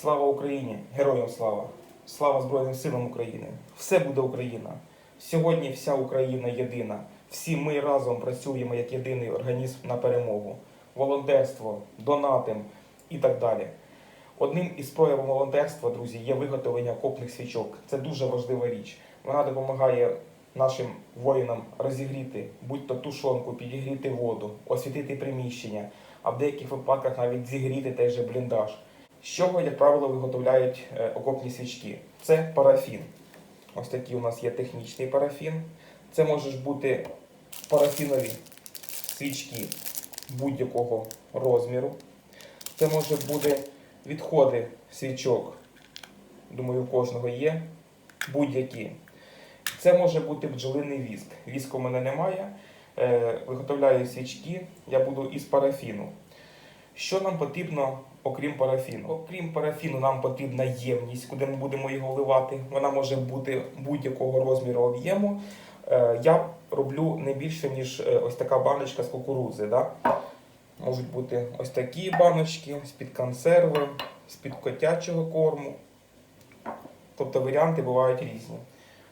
Слава Україні! Героям слава! Слава Збройним силам України! Все буде Україна! Сьогодні вся Україна єдина. Всі ми разом працюємо як єдиний організм на перемогу. Волонтерство, донатим і так далі. Одним із проявів волонтерства, друзі, є виготовлення окопних свічок. Це дуже важлива річ. Вона допомагає нашим воїнам розігріти будь-то тушонку, підігріти воду, освітити приміщення, а в деяких випадках навіть зігріти той же бліндаж. З чого, як правило, виготовляють е, окопні свічки? Це парафін. Ось такий у нас є технічний парафін. Це можуть бути парафінові свічки будь-якого розміру. Це може бути відходи свічок. Думаю, у кожного є. Будь-які. Це може бути бджолиний віск. Віску в мене немає. Е, Виготовляю свічки, я буду із парафіну. Що нам потрібно, окрім парафіну? Окрім парафіну, нам потрібна ємність, куди ми будемо його вливати. Вона може бути будь-якого розміру об'єму. Е, Я роблю не більше, ніж е, ось така баночка з кукурудзи. Да? Можуть бути ось такі баночки з-під консерви, з-під котячого корму. Тобто варіанти бувають різні.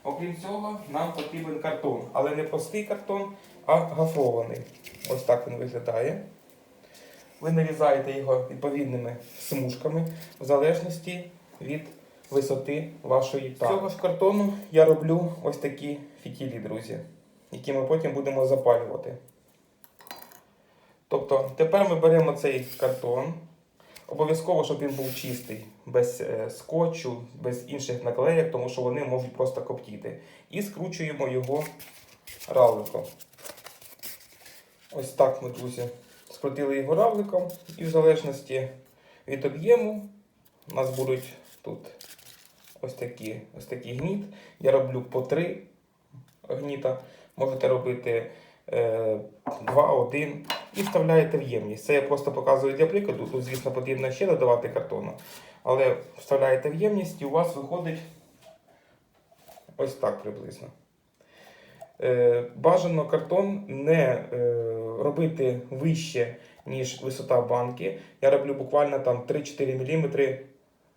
Окрім цього, нам потрібен картон, але не простий картон, а гафрований. Ось так він виглядає. Ви нарізаєте його відповідними смужками в залежності від висоти вашої тари. З цього ж картону я роблю ось такі фітілі, друзі, які ми потім будемо запалювати. Тобто тепер ми беремо цей картон. Обов'язково, щоб він був чистий, без е, скотчу, без інших наклеїк, тому що вони можуть просто коптіти. І скручуємо його равликом. Ось так ми, друзі, скрутили його равликом, і в залежності від об'єму у нас будуть тут ось такі, ось такий гніт. Я роблю по три гніта. Можете робити е, два, один і вставляєте в ємність. Це я просто показую для прикладу. Тут, звісно, потрібно ще додавати картону. Але вставляєте в ємність і у вас виходить ось так приблизно. Е, бажано картон не е, робити вище, ніж висота банки. Я роблю буквально там 3-4 мм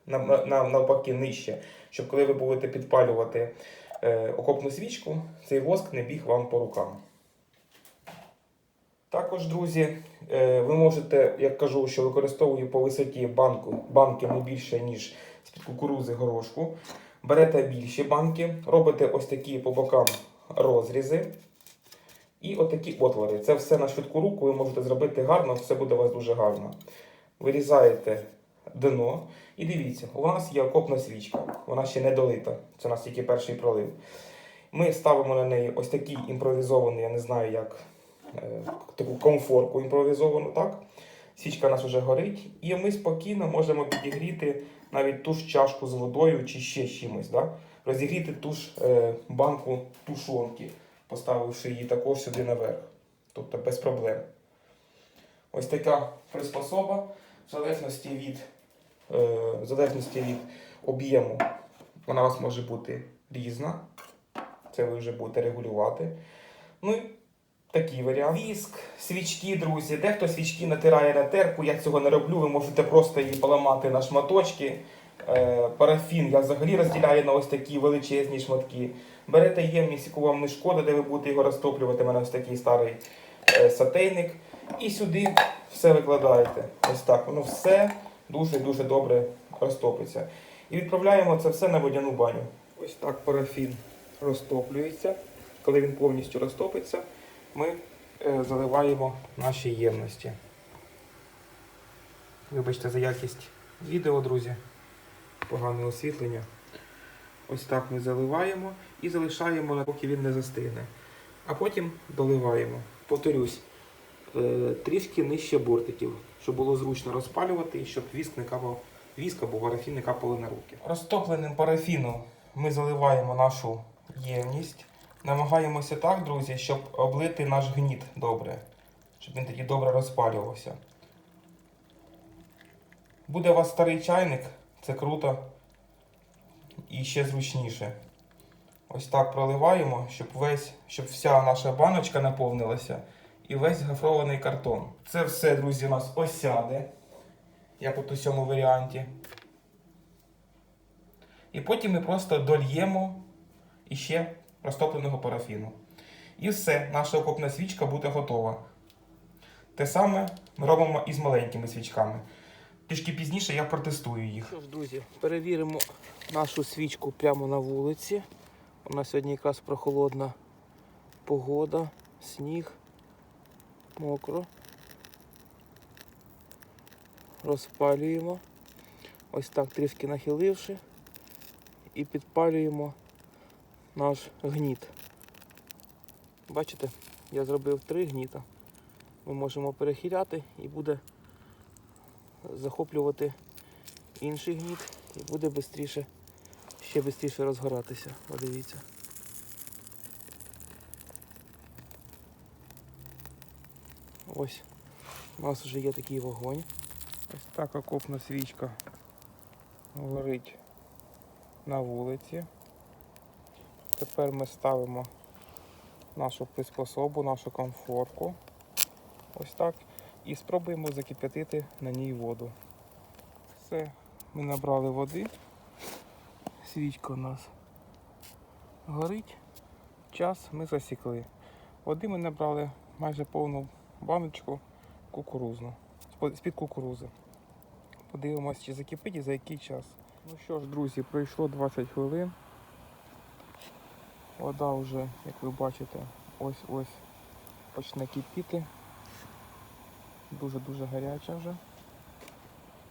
на, на, навпаки нижче, щоб коли ви будете підпалювати е, окопну свічку, цей воск не біг вам по рукам. Також, друзі, ви можете, як кажу, що використовую по висоті банку, банки не більше, ніж з-під кукурузи горошку. Берете більші банки, робите ось такі по бокам розрізи і отакі отвори. Це все на швидку руку ви можете зробити гарно, все буде у вас дуже гарно. Вирізаєте дно і дивіться, у нас є окопна свічка, вона ще не долита, це у нас тільки перший пролив. Ми ставимо на неї ось такий імпровізований, я не знаю як, е, таку комфорку імпровізовану, так? Свічка у нас вже горить, і ми спокійно можемо підігріти навіть ту ж чашку з водою чи ще чимось. Да? Розігріти ту ж е, банку тушонки, поставивши її також сюди наверх. Тобто без проблем. Ось така приспособа, в залежності від, е, в залежності від об'єму, вона у вас може бути різна. Це ви вже будете регулювати. Ну і такий варіант. Віск, свічки, друзі. Дехто свічки натирає на терку, я цього не роблю. Ви можете просто її поламати на шматочки. Е, парафін я взагалі розділяю на ось такі величезні шматки. Берете ємність, яку вам не шкода, де ви будете його розтоплювати. У мене ось такий старий е, сатейник. І сюди все викладаєте. Ось так. Воно все дуже-дуже добре розтопиться. І відправляємо це все на водяну баню. Ось так парафін розтоплюється. Коли він повністю розтопиться, ми е, заливаємо наші ємності. Вибачте за якість відео, друзі. Погане освітлення. Ось так ми заливаємо і залишаємо, поки він не застигне. А потім доливаємо. Повторюсь, е, трішки нижче бортиків, щоб було зручно розпалювати і щоб віск не капав, віск або парафін не капали на руки. Розтопленим парафіном ми заливаємо нашу ємність. Намагаємося так, друзі, щоб облити наш гніт добре, щоб він тоді добре розпалювався. Буде у вас старий чайник, це круто і ще зручніше. Ось так проливаємо, щоб весь, щоб вся наша баночка наповнилася і весь гофрований картон. Це все, друзі, у нас осяде, як от у цьому варіанті. І потім ми просто дольємо іще розтопленого парафіну. І все, наша окопна свічка буде готова. Те саме ми робимо і з маленькими свічками. Трішки пізніше я протестую їх. Що ж, друзі, перевіримо нашу свічку прямо на вулиці. У нас сьогодні якраз прохолодна погода, сніг, мокро. Розпалюємо. Ось так трішки нахиливши. І підпалюємо наш гніт. Бачите, я зробив три гніта. Ми можемо перехиляти і буде захоплювати інший гніт і буде бистріше, ще швидше розгоратися. Подивіться. Ось у нас вже є такий вогонь. Ось так окопна свічка горить на вулиці. Тепер ми ставимо нашу приспособу, нашу комфорку. Ось так. І спробуємо закип'ятити на ній воду. Все, ми набрали води. Свічка у нас горить. Час ми засікли. Води ми набрали майже повну баночку кукурузну. з-під кукурузи. Подивимось, чи закипить і за який час. Ну що ж, друзі, пройшло 20 хвилин. Вода вже, як ви бачите, ось-ось почне кипіти. Дуже-дуже гаряча вже.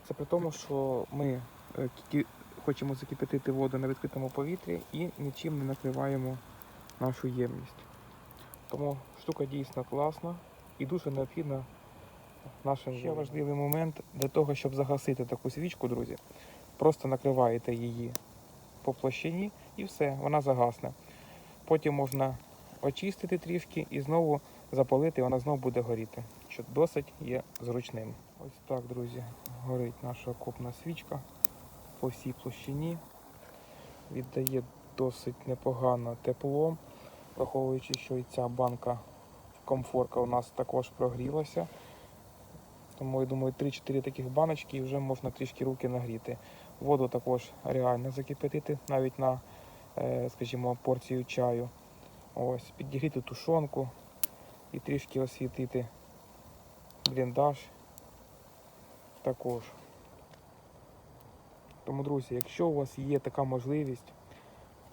Це при тому, що ми е, хочемо закипятити воду на відкритому повітрі і нічим не накриваємо нашу ємність. Тому штука дійсно класна і дуже необхідна нашим ще важливий момент для того, щоб загасити таку свічку, друзі. Просто накриваєте її по площині і все, вона загасне. Потім можна очистити трішки і знову запалити, і вона знову буде горіти, що досить є зручним. Ось так, друзі, горить наша окопна свічка по всій площині. Віддає досить непогано тепло, враховуючи, що і ця банка комфорка у нас також прогрілася. Тому я думаю, 3-4 таких баночки і вже можна трішки руки нагріти. Воду також реально закипятити навіть на, е, скажімо, порцію чаю. Ось, підігріти тушонку і трішки освітити бліндаж також. Тому, друзі, якщо у вас є така можливість,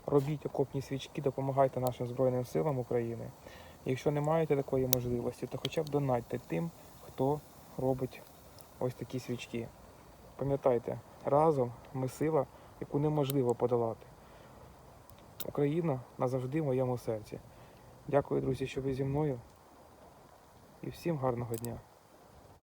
робіть окопні свічки, допомагайте нашим Збройним силам України. Якщо не маєте такої можливості, то хоча б донатьте тим, хто робить ось такі свічки. Пам'ятайте, разом ми сила, яку неможливо подолати. Україна назавжди в моєму серці. Дякую, друзі, що ви зі мною. І всім гарного дня.